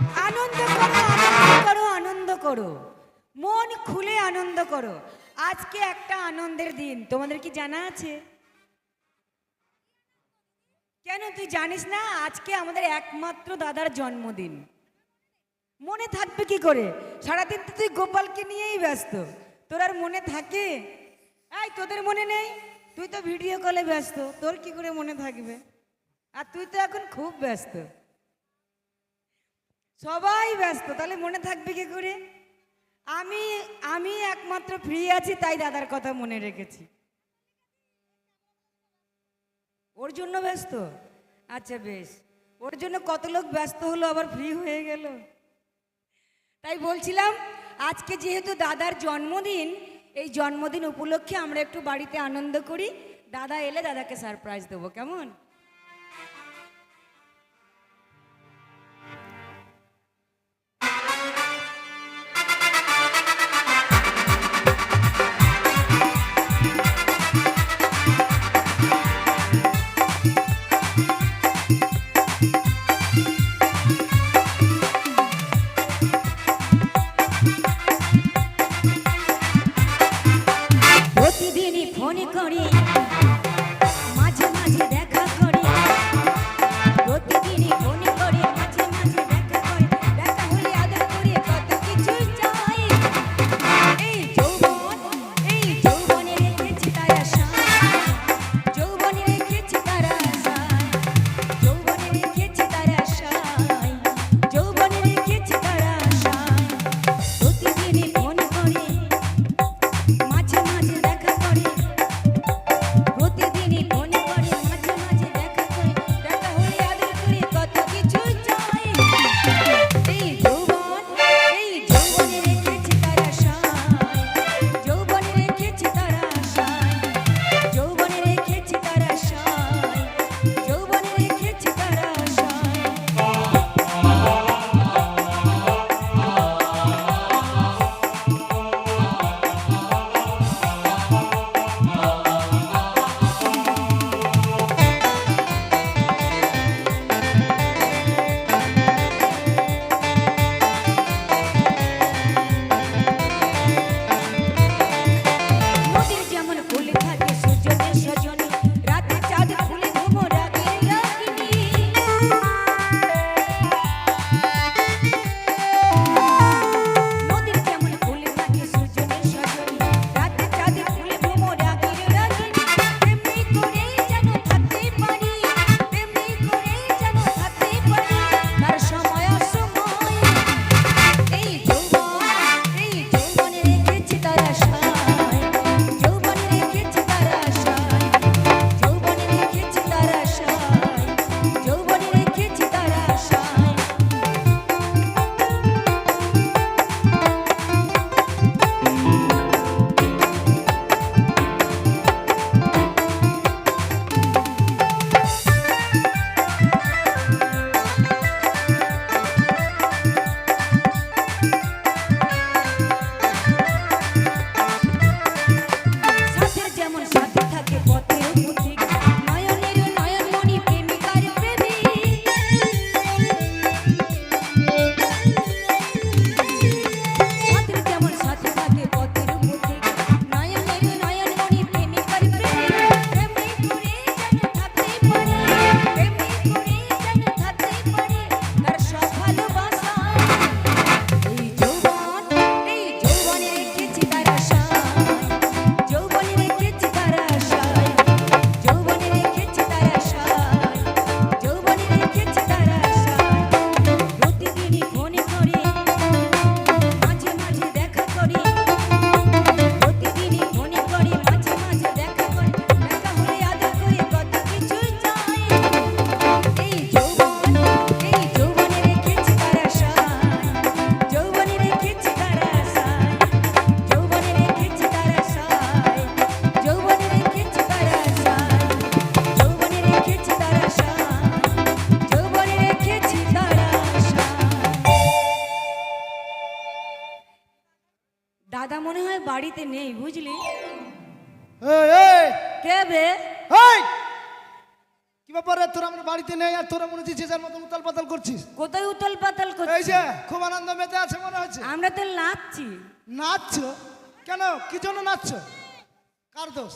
আনন্দ করো আনন্দ করো আনন্দ করো। মন খুলে আনন্দ করো। আজকে একটা আনন্দের দিন। তোমাদের কি জানা আছে? কেন তুই জানিস না? আজকে আমাদের একমাত্র দাদার জন্মদিন। মনে থাকবে কি করে? সারাদিন তো তুই গোপালকে নিয়েই ব্যস্ত। তোর আর মনে থাকে? এই, তোদের মনে নেই? তুই তো ভিডিও কলে ব্যস্ত। তোর কি করে মনে থাকবে? আর তুই তো এখন খুব ব্যস্ত। সবাই ব্যস্ত, তাহলে মনে থাকবে কি করে? আমি আমি একমাত্র ফ্রি আছি, তাই দাদার কথা মনে রেখেছি। ওর জন্য ব্যস্ত? আচ্ছা বেশ। ওর জন্য কত লোক ব্যস্ত হলো, আবার ফ্রি হয়ে গেল। তাই বলছিলাম, আজকে যেহেতু দাদার জন্মদিন, এই জন্মদিন উপলক্ষে আমরা একটু বাড়িতে আনন্দ করি। দাদা এলে দাদাকে সারপ্রাইজ দেবো, কেমন? বাড়িতে নেই বুঝলি? কে বে? তোরা বাড়িতে নেই আর তোরা মনে হচ্ছে মতো করছিস? কোথায় খুব আনন্দ মেতে আছে মনে হচ্ছে। আমরা তো নাচছো। কেন? কি নাচছো? কার দোষ?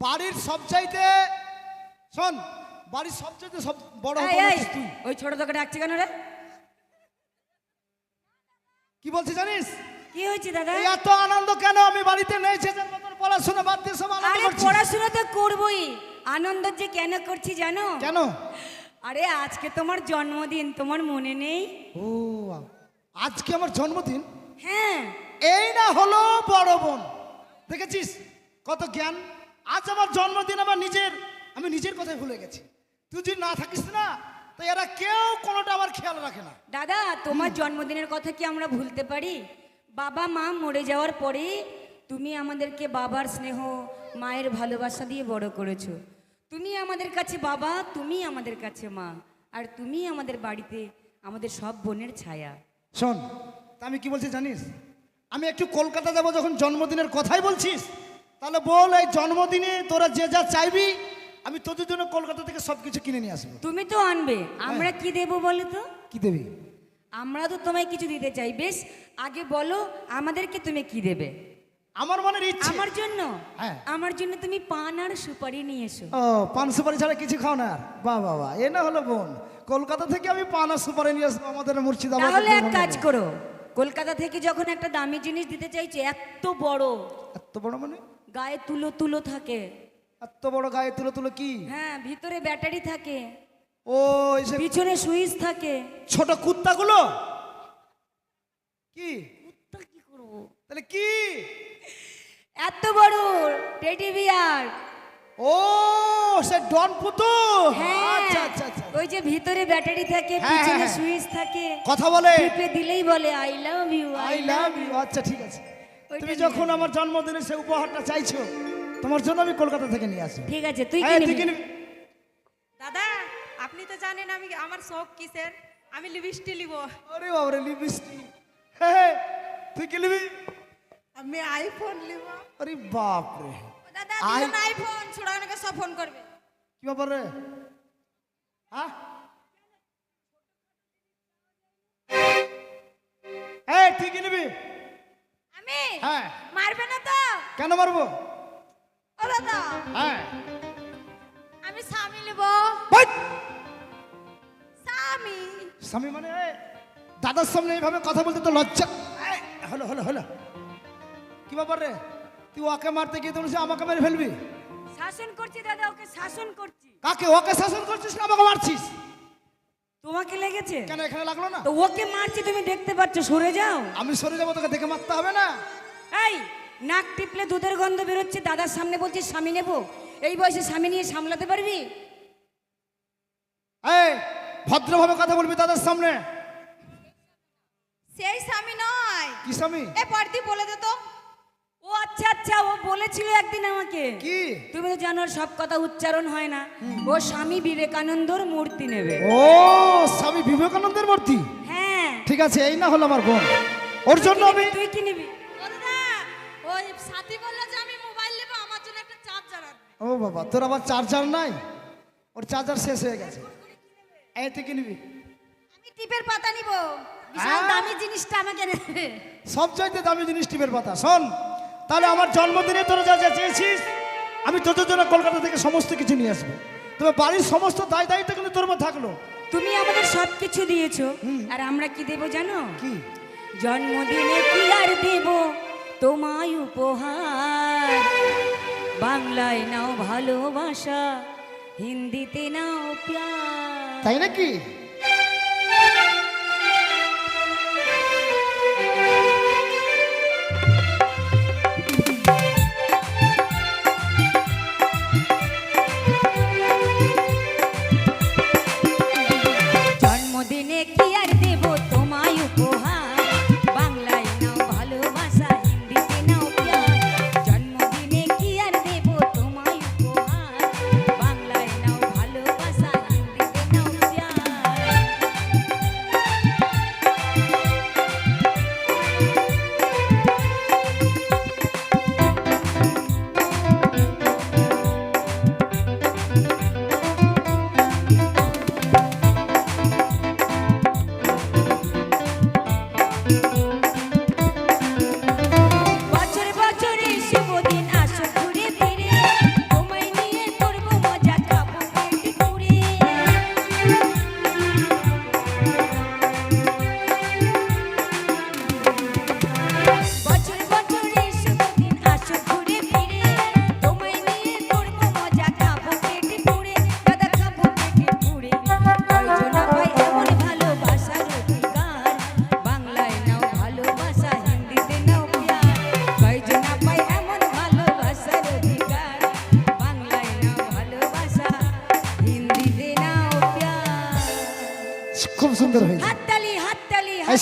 বাড়ির সবচাইতে শোন বাড়ির সবচাইতে সব বড় তুই ওই ছোট তোকে ডাকছি কেন রে? কি বলছিস জানিস? কি হয়েছে দাদা? এত আনন্দ কেন? আমি বাড়িতে নেই পড়াশোনা বাদ দিয়ে সব আনন্দ আরে করছিস। পড়াশোনা তো করবই। আনন্দ যে কেন করছি জানো? কেন? আরে আজকে তোমার জন্মদিন তোমার মনে নেই? ও আজকে আমার জন্মদিন? হ্যাঁ। এই না হলো বড় বোন। দেখেছিস কত জ্ঞান? আজ আমার জন্মদিন আমার নিজের আমি নিজের কথাই ভুলে গেছি। তুই যদি না থাকিস না এরা কেউ কোনোটা আমার খেয়াল রাখে না। দাদা তোমার জন্মদিনের কথা কি আমরা ভুলতে পারি? বাবা মা মরে যাওয়ার পরে তুমি আমাদেরকে বাবার স্নেহ মায়ের ভালোবাসা দিয়ে বড় করেছ। তুমি আমাদের কাছে বাবা তুমি আমাদের কাছে মা আর তুমি আমাদের বাড়িতে আমাদের সব বোনের ছায়া। শোন তা আমি কি বলছি জানিস? আমি একটু কলকাতা যাব যখন জন্মদিনের কথাই বলছিস তাহলে বল এই জন্মদিনে তোরা যে যা চাইবি আমি তোদের জন্য কলকাতা থেকে সব কিছু কিনে নিয়ে আসব। তুমি তো আনবে আমরা কি দেবো বলো তো? কি দেবে? আমরা তো তোমায় কিছু দিতে চাই। বেশ আগে বলো আমাদেরকে তুমি কি দেবে? আমার মনের ইচ্ছে। আমার জন্য? হ্যাঁ। আমার জন্য তুমি পান আর সুপারি নিয়ে এসো। ও পান সুপারি ছাড়া কিছু খাও না আর? বাহ বাহ বাহ। এ না হলো বোন। কলকাতা থেকে আমি পান আর সুপারি নিয়ে আসব আমাদের মুর্শিদাবাদ তাহলে এক কাজ করো কলকাতা থেকে যখন একটা দামি জিনিস দিতে চাইছে এত বড়। এত বড় মানে? গায়ে তুলো তুলো থাকে। এত বড় গায়ে তুলো তুলো কি? হ্যাঁ ভিতরে ব্যাটারি থাকে। ও পিছনে সুইচ থাকে। ছোট কুত্তাগুলো? কি? তা কি করব? তাহলে কি? এত বড় টেডি বিয়ার। ও সে ডন পুতু। হ্যাঁ আচ্ছা আচ্ছা আচ্ছা। ওই যে ভিতরে ব্যাটারি থাকে হ্যাঁ, পিছনে হ্যাঁ। সুইচ থাকে। কথা বলে। টিপে দিলেই বলে I love you I love you আচ্ছা ঠিক আছে। তুমি যখন আমার জন্মদিনে সে উপহারটা চাইছো তোমার জন্য আমি কলকাতা থেকে নিয়ে আসব ঠিক আছে তুই হ্যাঁ, কি তুই নিবি? কি নিবি? দাদা আপনি তো জানেন আমি আমার শখ কিসের? আমি লিপস্টিক নিব। আরে বাবরে লিপস্টিক। হ্যাঁ তুই কি নিবি? আমি আইফোন নিব। আরে বাপ রে দাদা দুজন আইফোন ছোড়ানোকে সব ফোন করবে। কি ব্যাপার? রে হ্যাঁ এই তুই কি নিবি? আমি? হ্যাঁ। মারবে না তো? কেন মারবো? দাদা। হ্যাঁ। আমি স্বামী নিব! স্বামী। স্বামী মানে দাদার সামনে এইভাবে কথা বলতে তো লজ্জা। হলো হলো হলো। কি ব্যাপার রে? তুই ওকে মারতে গিয়ে তুমি আমাকে মেরে ফেলবি? শাসন করছি দাদা ওকে শাসন করছি। কাকে? ওকে শাসন করছিস না আমাকে মারছিস? তোমাকে লেগেছে? কেন এখানে লাগল না? তো ওকে মারছি তুমি দেখতে পাচ্ছ সরে যাও। আমি সরে যাব তোকে দেখে মারতে হবে না। এই নাক টিপলে দুধের গন্ধ বেরোচ্ছে দাদার সামনে বলছিস স্বামী নেব। এই বয়সে স্বামী নিয়ে সামলাতে পারবি? এই ভদ্রভাবে কথা বলবি দাদার সামনে। সেই স্বামী নয়। কি স্বামী? এ পরদি বলে দে তো। ও আচ্ছা আচ্ছা ও বলেছিল একদিন আমাকে। কি? তুমি তো জানো সব কথা উচ্চারণ হয় না। ও স্বামী বিবেকানন্দর মূর্তি নেবে। ও স্বামী বিবেকানন্দের মূর্তি? হ্যাঁ। ঠিক আছে এই না হলো আমার বোন। ওর জন্য আমি তুই কি নিবি? বলল যে আমি মোবাইল নেব আমার জন্য একটা চার্জার আনবে। ও বাবা তোর আবার চার্জার নাই? ওর চার্জার শেষ হয়ে গেছে। এই তুই কি আমি টিপের পাতা নিব। বিশাল দামি জিনিসটা আমাকে নেবে সবচাইতে দামি জিনিস টিপের পাতা। শোন তাহলে আমার জন্মদিনে তোরা যা যা চেয়েছিস আমি তোদের জন্য কলকাতা থেকে সমস্ত কিছু নিয়ে আসব। তবে বাড়ির সমস্ত দায় দায়িত্ব কিন্তু তোর উপর থাকল। তুমি আমাদের সব কিছু দিয়েছ আর আমরা কি দেব জানো? কি? জন্মদিনে কি আর দেব? তোমায় উপহার। বাংলায় নাও ভালোবাসা হিন্দিতে নাও প্যার। তাই নাকি?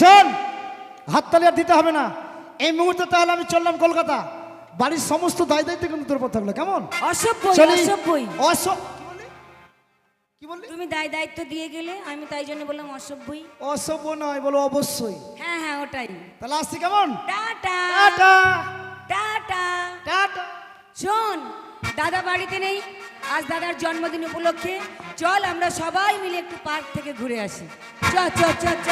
শোন হাততালি আর দিতে হবে না। এই মুহূর্তে তাহলে আমি চললাম কলকাতা। বাড়ির সমস্ত দায় দায়িত্ব কিন্তু তোর উপর থাকল কেমন? কি বললি? তুমি দায় দায়িত্ব দিয়ে গেলে আমি তাই জন্য বললাম অসভ্যই। অসভ্য নয় বলো অবশ্যই। হ্যাঁ হ্যাঁ ওটাই। তাহলে আসছি কেমন? টাটা। টাটা। টাটা। টাটা। শোন দাদা বাড়িতে নেই আজ দাদার জন্মদিন উপলক্ষে। চল আমরা সবাই মিলে একটু পার্ক থেকে ঘুরে আসি। চ চ চ চ।